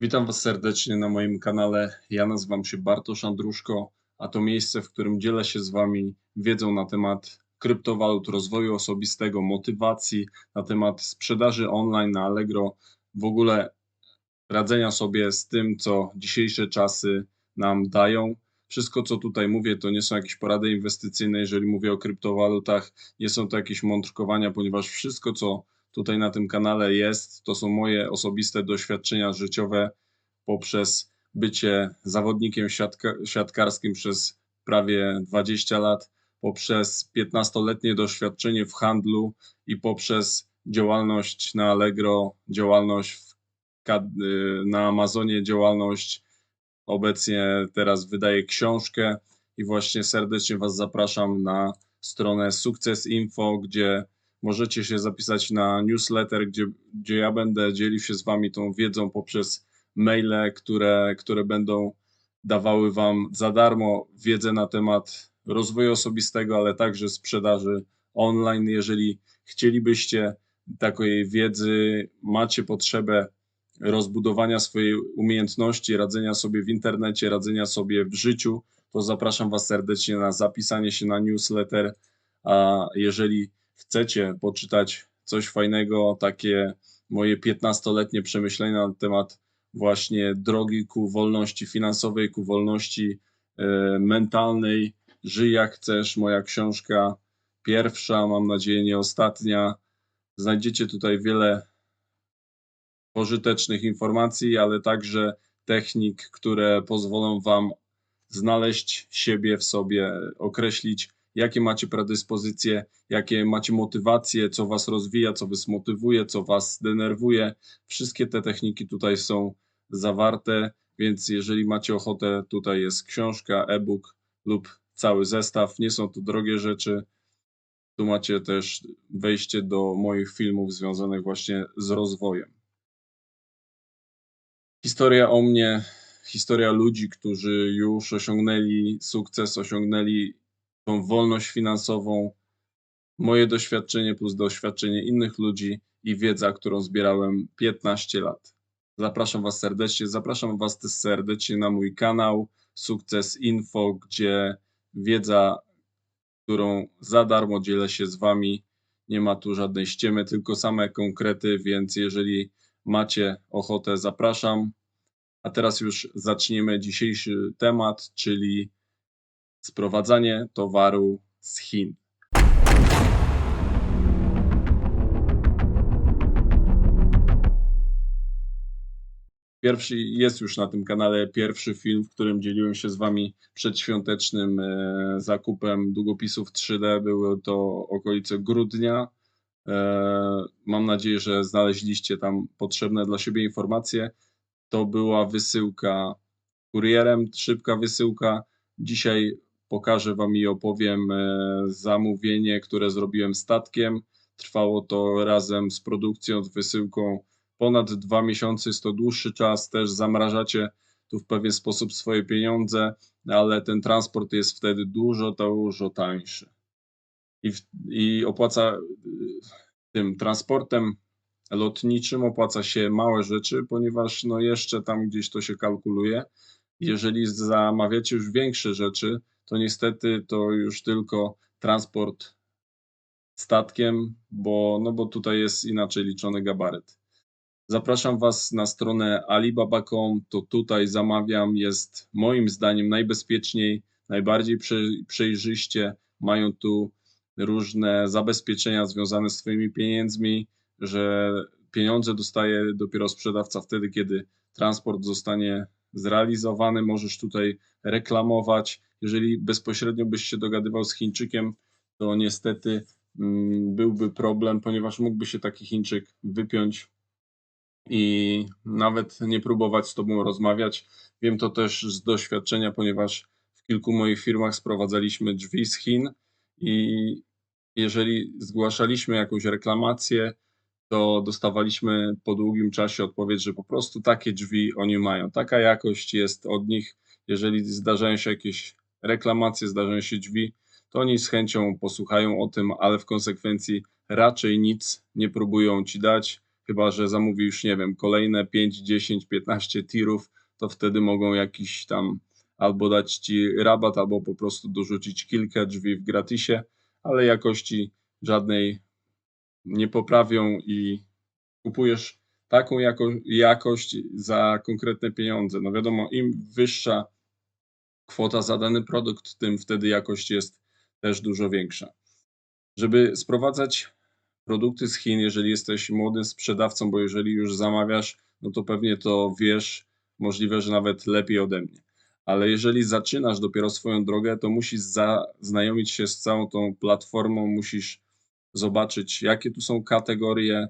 Witam Was serdecznie na moim kanale. Ja nazywam się Bartosz Andruszko, a to miejsce, w którym dzielę się z Wami wiedzą na temat kryptowalut, rozwoju osobistego, motywacji, na temat sprzedaży online na Allegro, w ogóle radzenia sobie z tym, co dzisiejsze czasy nam dają. Wszystko, co tutaj mówię, to nie są jakieś porady inwestycyjne, jeżeli mówię o kryptowalutach, nie są to jakieś mądrkowania, ponieważ wszystko, co tutaj na tym kanale jest, to są moje osobiste doświadczenia życiowe poprzez bycie zawodnikiem siatka, siatkarskim przez prawie 20 lat, poprzez 15-letnie doświadczenie w handlu i poprzez działalność na Allegro, działalność w, na Amazonie, działalność obecnie teraz wydaję książkę. I właśnie serdecznie Was zapraszam na stronę Sukces Info, gdzie możecie się zapisać na newsletter, gdzie, gdzie ja będę dzielił się z Wami tą wiedzą poprzez maile, które, które będą dawały Wam za darmo wiedzę na temat rozwoju osobistego, ale także sprzedaży online. Jeżeli chcielibyście takiej wiedzy, macie potrzebę rozbudowania swojej umiejętności, radzenia sobie w internecie, radzenia sobie w życiu, to zapraszam Was serdecznie na zapisanie się na newsletter. A jeżeli chcecie poczytać coś fajnego, takie moje 15-letnie przemyślenia na temat właśnie drogi ku wolności finansowej, ku wolności e, mentalnej. Żyj jak chcesz, moja książka pierwsza, mam nadzieję nie ostatnia. Znajdziecie tutaj wiele pożytecznych informacji, ale także technik, które pozwolą Wam znaleźć siebie w sobie, określić, jakie macie predyspozycje, jakie macie motywacje, co Was rozwija, co Was motywuje, co Was denerwuje. Wszystkie te techniki tutaj są zawarte, więc jeżeli macie ochotę, tutaj jest książka, e-book lub cały zestaw. Nie są to drogie rzeczy. Tu macie też wejście do moich filmów związanych właśnie z rozwojem. Historia o mnie, historia ludzi, którzy już osiągnęli sukces, osiągnęli wolność finansową, moje doświadczenie plus doświadczenie innych ludzi i wiedza, którą zbierałem 15 lat. Zapraszam Was serdecznie, zapraszam Was też serdecznie na mój kanał Sukces Info, gdzie wiedza, którą za darmo dzielę się z Wami. Nie ma tu żadnej ściemy, tylko same konkrety, więc jeżeli macie ochotę, zapraszam. A teraz już zaczniemy dzisiejszy temat, czyli sprowadzanie towaru z Chin. Pierwszy jest już na tym kanale pierwszy film, w którym dzieliłem się z Wami przedświątecznym e, zakupem długopisów 3D. Były to okolice grudnia. E, mam nadzieję, że znaleźliście tam potrzebne dla siebie informacje. To była wysyłka kurierem, szybka wysyłka. Dzisiaj pokażę Wam i opowiem e, zamówienie, które zrobiłem statkiem. Trwało to razem z produkcją, z wysyłką ponad dwa miesiące, jest to dłuższy czas, też zamrażacie tu w pewien sposób swoje pieniądze, ale ten transport jest wtedy dużo, dużo tańszy. I, i opłaca tym transportem lotniczym opłaca się małe rzeczy, ponieważ no jeszcze tam gdzieś to się kalkuluje. Jeżeli zamawiacie już większe rzeczy, to niestety to już tylko transport statkiem, bo, no bo tutaj jest inaczej liczony gabaryt. Zapraszam Was na stronę alibaba.com, to tutaj zamawiam, jest moim zdaniem najbezpieczniej, najbardziej przejrzyście, mają tu różne zabezpieczenia związane z Twoimi pieniędzmi, że pieniądze dostaje dopiero sprzedawca wtedy, kiedy transport zostanie zrealizowany, możesz tutaj reklamować. Jeżeli bezpośrednio byś się dogadywał z Chińczykiem, to niestety mm, byłby problem, ponieważ mógłby się taki Chińczyk wypiąć i nawet nie próbować z Tobą rozmawiać. Wiem to też z doświadczenia, ponieważ w kilku moich firmach sprowadzaliśmy drzwi z Chin i jeżeli zgłaszaliśmy jakąś reklamację, to dostawaliśmy po długim czasie odpowiedź, że po prostu takie drzwi oni mają, taka jakość jest od nich. Jeżeli zdarzają się jakieś reklamacje, zdarzają się drzwi, to oni z chęcią posłuchają o tym, ale w konsekwencji raczej nic nie próbują ci dać, chyba że zamówisz, nie wiem, kolejne 5, 10, 15 tirów, to wtedy mogą jakiś tam albo dać ci rabat, albo po prostu dorzucić kilka drzwi w gratisie, ale jakości żadnej nie poprawią i kupujesz taką jako, jakość za konkretne pieniądze. No wiadomo, im wyższa kwota za dany produkt, tym wtedy jakość jest też dużo większa. Żeby sprowadzać produkty z Chin, jeżeli jesteś młodym sprzedawcą, bo jeżeli już zamawiasz, no to pewnie to wiesz, możliwe, że nawet lepiej ode mnie. Ale jeżeli zaczynasz dopiero swoją drogę, to musisz zaznajomić się z całą tą platformą, musisz zobaczyć, jakie tu są kategorie,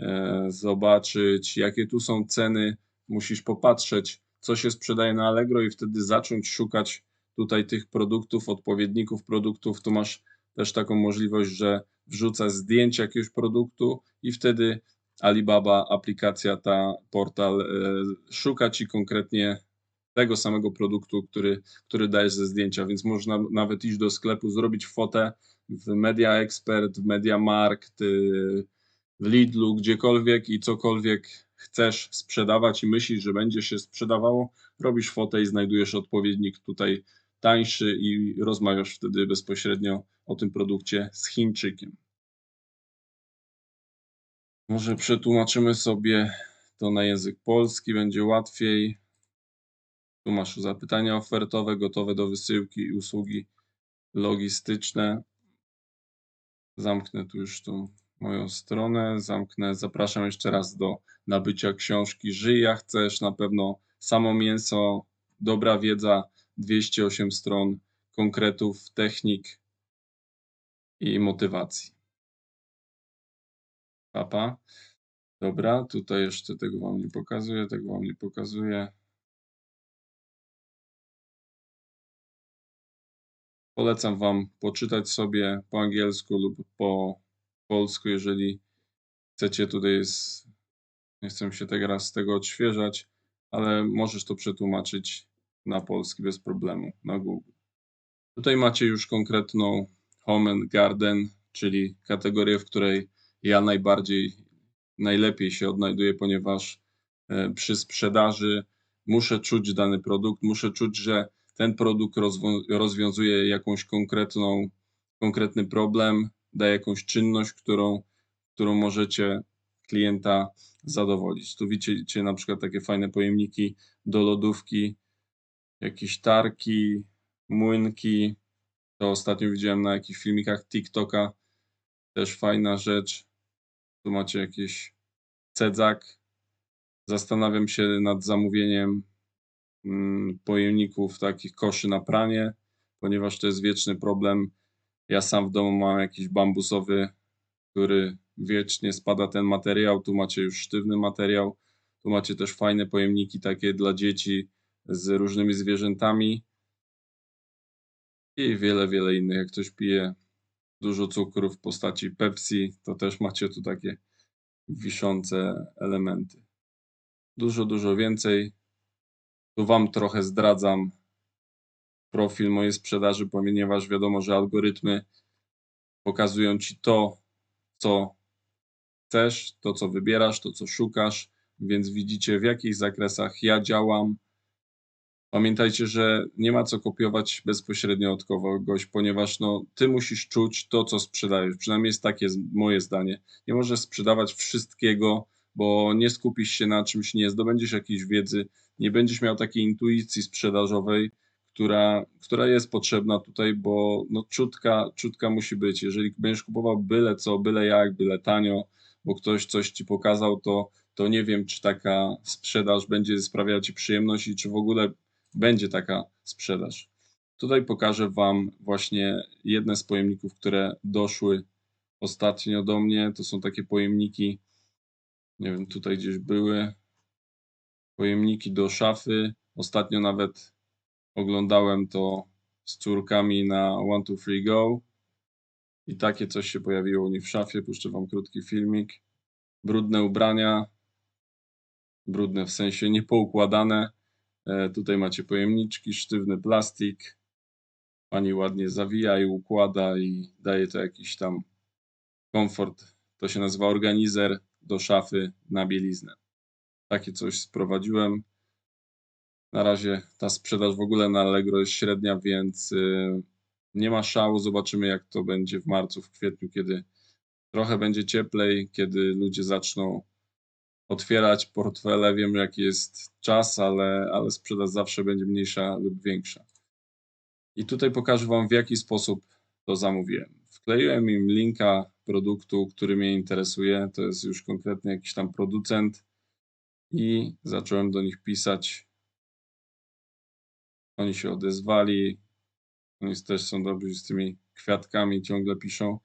e, zobaczyć, jakie tu są ceny, musisz popatrzeć, co się sprzedaje na Allegro i wtedy zacząć szukać tutaj tych produktów, odpowiedników produktów. Tu masz też taką możliwość, że wrzucasz zdjęcie jakiegoś produktu i wtedy Alibaba, aplikacja ta, portal e, szuka ci konkretnie tego samego produktu, który, który dajesz ze zdjęcia, więc można nawet iść do sklepu, zrobić fotę w Media Expert, w Media Markt, y, w Lidlu, gdziekolwiek i cokolwiek chcesz sprzedawać i myślisz, że będzie się sprzedawało, robisz fotę i znajdujesz odpowiednik tutaj tańszy i rozmawiasz wtedy bezpośrednio o tym produkcie z Chińczykiem. Może przetłumaczymy sobie to na język polski, będzie łatwiej. Tu masz zapytania ofertowe, gotowe do wysyłki i usługi logistyczne. Zamknę tu już tą moją stronę, zamknę, zapraszam jeszcze raz do nabycia książki Żyj jak chcesz, na pewno samo mięso, dobra wiedza, 208 stron konkretów, technik i motywacji. Papa. Dobra, tutaj jeszcze tego Wam nie pokazuję, tego Wam nie pokazuję. Polecam Wam poczytać sobie po angielsku lub po polsku, jeżeli chcecie. Tutaj jest, nie chcę się teraz z tego odświeżać, ale możesz to przetłumaczyć na polski bez problemu na Google. Tutaj macie już konkretną Home and Garden, czyli kategorię, w której ja najbardziej, najlepiej się odnajduję, ponieważ e, przy sprzedaży muszę czuć dany produkt, muszę czuć, że ten produkt rozwiązuje jakąś konkretną, konkretny problem, daje jakąś czynność, którą, którą możecie klienta zadowolić. Tu widzicie na przykład takie fajne pojemniki do lodówki, jakieś tarki, młynki. To ostatnio widziałem na jakichś filmikach TikToka. Też fajna rzecz. Tu macie jakieś cedzak. Zastanawiam się nad zamówieniem Mm, pojemników, takich koszy na pranie, ponieważ to jest wieczny problem. Ja sam w domu mam jakiś bambusowy, który wiecznie spada ten materiał. Tu macie już sztywny materiał. Tu macie też fajne pojemniki takie dla dzieci z różnymi zwierzętami i wiele, wiele innych. Jak ktoś pije dużo cukru w postaci Pepsi, to też macie tu takie wiszące elementy. Dużo, dużo więcej. Tu Wam trochę zdradzam profil mojej sprzedaży, ponieważ wiadomo, że algorytmy pokazują Ci to, co chcesz, to, co wybierasz, to, co szukasz, więc widzicie, w jakich zakresach ja działam. Pamiętajcie, że nie ma co kopiować bezpośrednio od kogoś, ponieważ no, ty musisz czuć to, co sprzedajesz. Przynajmniej jest takie moje zdanie. Nie możesz sprzedawać wszystkiego, bo nie skupisz się na czymś, nie zdobędziesz jakiejś wiedzy, nie będziesz miał takiej intuicji sprzedażowej, która, która jest potrzebna tutaj, bo no, czutka, czutka musi być. Jeżeli będziesz kupował byle co, byle jak, byle tanio, bo ktoś coś ci pokazał, to, to nie wiem, czy taka sprzedaż będzie sprawiała ci przyjemność i czy w ogóle będzie taka sprzedaż. Tutaj pokażę Wam właśnie jedne z pojemników, które doszły ostatnio do mnie. To są takie pojemniki, nie wiem, tutaj gdzieś były, pojemniki do szafy. Ostatnio nawet oglądałem to z córkami na One, Two, Three, Go. I takie coś się pojawiło u nich w szafie. Puszczę Wam krótki filmik. Brudne ubrania. Brudne w sensie niepoukładane. E, tutaj macie pojemniczki, sztywny plastik. Pani ładnie zawija i układa i daje to jakiś tam komfort. To się nazywa organizer do szafy na bieliznę. Takie coś sprowadziłem. Na razie ta sprzedaż w ogóle na Allegro jest średnia, więc y, nie ma szału. Zobaczymy, jak to będzie w marcu, w kwietniu, kiedy trochę będzie cieplej, kiedy ludzie zaczną otwierać portfele. Wiem, jaki jest czas, ale, ale sprzedaż zawsze będzie mniejsza lub większa. I tutaj pokażę Wam, w jaki sposób to zamówiłem. Wkleiłem im linka produktu, który mnie interesuje. To jest już konkretnie jakiś tam producent i zacząłem do nich pisać. Oni się odezwali. Oni też są dobrzy z tymi kwiatkami, ciągle piszą.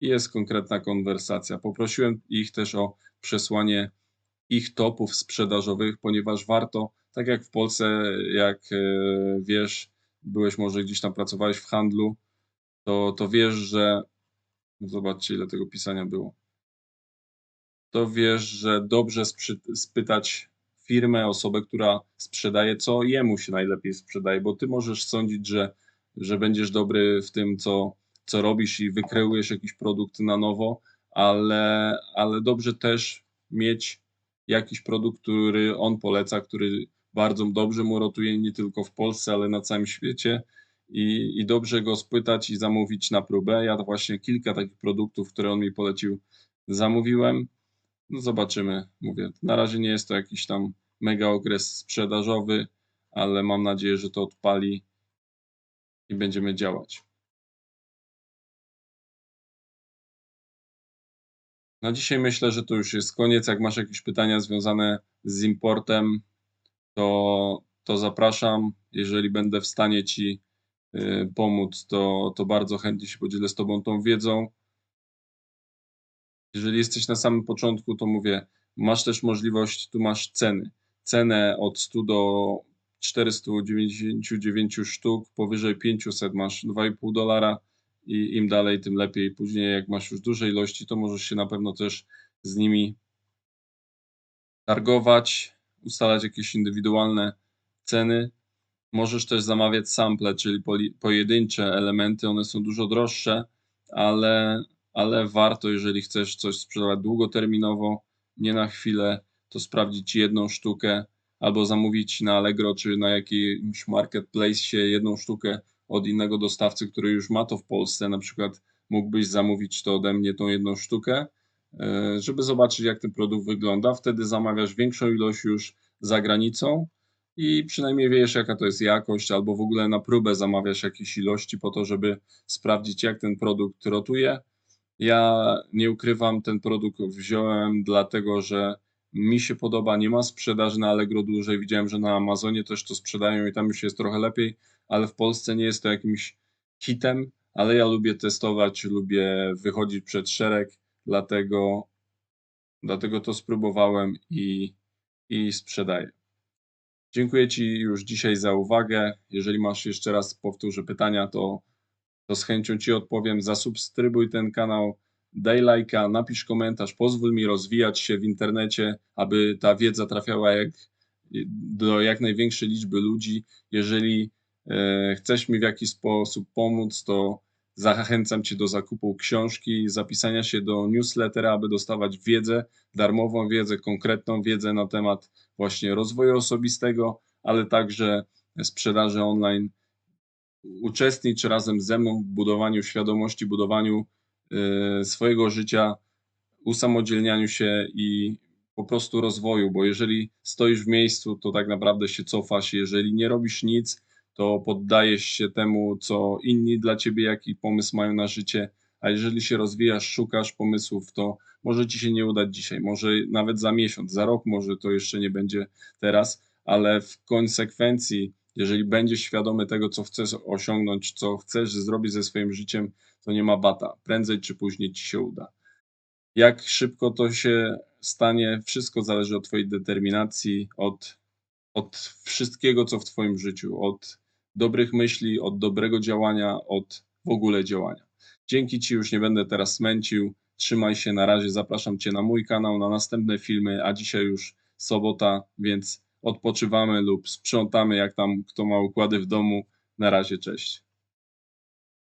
I jest konkretna konwersacja. Poprosiłem ich też o przesłanie ich topów sprzedażowych, ponieważ warto, tak jak w Polsce, jak e, wiesz, byłeś może gdzieś tam pracowałeś w handlu, to, to wiesz, że zobaczcie ile tego pisania było. To wiesz, że dobrze spytać firmę, osobę, która sprzedaje, co jemu się najlepiej sprzedaje, bo ty możesz sądzić, że, że będziesz dobry w tym, co, co robisz i wykreujesz jakiś produkt na nowo, ale, ale dobrze też mieć jakiś produkt, który on poleca, który bardzo dobrze mu rotuje nie tylko w Polsce, ale na całym świecie i, i dobrze go spytać i zamówić na próbę. Ja właśnie kilka takich produktów, które on mi polecił, zamówiłem. No zobaczymy, mówię. Na razie nie jest to jakiś tam mega okres sprzedażowy, ale mam nadzieję, że to odpali i będziemy działać. Na dzisiaj myślę, że to już jest koniec. Jak masz jakieś pytania związane z importem, to, to zapraszam. Jeżeli będę w stanie Ci y, pomóc, to, to bardzo chętnie się podzielę z Tobą tą wiedzą. Jeżeli jesteś na samym początku, to mówię, masz też możliwość, tu masz ceny. Cenę od 100 do 499 sztuk, powyżej 500 masz 2,5 dolara i im dalej, tym lepiej. Później, jak masz już duże ilości, to możesz się na pewno też z nimi targować, ustalać jakieś indywidualne ceny. Możesz też zamawiać sample, czyli pojedyncze elementy, one są dużo droższe, ale, ale warto, jeżeli chcesz coś sprzedawać długoterminowo, nie na chwilę, to sprawdzić jedną sztukę albo zamówić na Allegro czy na jakimś marketplace jedną sztukę od innego dostawcy, który już ma to w Polsce, na przykład mógłbyś zamówić to ode mnie tą jedną sztukę, e, żeby zobaczyć jak ten produkt wygląda. Wtedy zamawiasz większą ilość już za granicą i przynajmniej wiesz jaka to jest jakość, albo w ogóle na próbę zamawiasz jakieś ilości po to, żeby sprawdzić jak ten produkt rotuje. Ja nie ukrywam, ten produkt wziąłem dlatego, że mi się podoba, nie ma sprzedaży na Allegro dłużej. Widziałem, że na Amazonie też to sprzedają i tam już jest trochę lepiej, ale w Polsce nie jest to jakimś hitem, ale ja lubię testować, lubię wychodzić przed szereg, dlatego, dlatego to spróbowałem i, i sprzedaję. Dziękuję Ci już dzisiaj za uwagę. Jeżeli masz jeszcze raz powtórzę pytania, to, to z chęcią Ci odpowiem. Zasubskrybuj ten kanał daj lajka, napisz komentarz, pozwól mi rozwijać się w internecie, aby ta wiedza trafiała jak, do jak największej liczby ludzi. Jeżeli e, chcesz mi w jakiś sposób pomóc, to zachęcam Cię do zakupu książki, zapisania się do newslettera, aby dostawać wiedzę, darmową wiedzę, konkretną wiedzę na temat właśnie rozwoju osobistego, ale także sprzedaży online. Uczestnicz razem ze mną w budowaniu świadomości, budowaniu Y, swojego życia, usamodzielnianiu się i po prostu rozwoju, bo jeżeli stoisz w miejscu, to tak naprawdę się cofasz, jeżeli nie robisz nic, to poddajesz się temu, co inni dla ciebie, jaki pomysł mają na życie, a jeżeli się rozwijasz, szukasz pomysłów, to może ci się nie udać dzisiaj, może nawet za miesiąc, za rok, może to jeszcze nie będzie teraz, ale w konsekwencji, jeżeli będziesz świadomy tego, co chcesz osiągnąć, co chcesz zrobić ze swoim życiem, to nie ma bata. Prędzej czy później ci się uda. Jak szybko to się stanie, wszystko zależy od Twojej determinacji, od, od wszystkiego, co w Twoim życiu, od dobrych myśli, od dobrego działania, od w ogóle działania. Dzięki Ci już nie będę teraz smęcił. Trzymaj się na razie. Zapraszam Cię na mój kanał, na następne filmy, a dzisiaj już sobota, więc odpoczywamy lub sprzątamy, jak tam kto ma układy w domu. Na razie, cześć.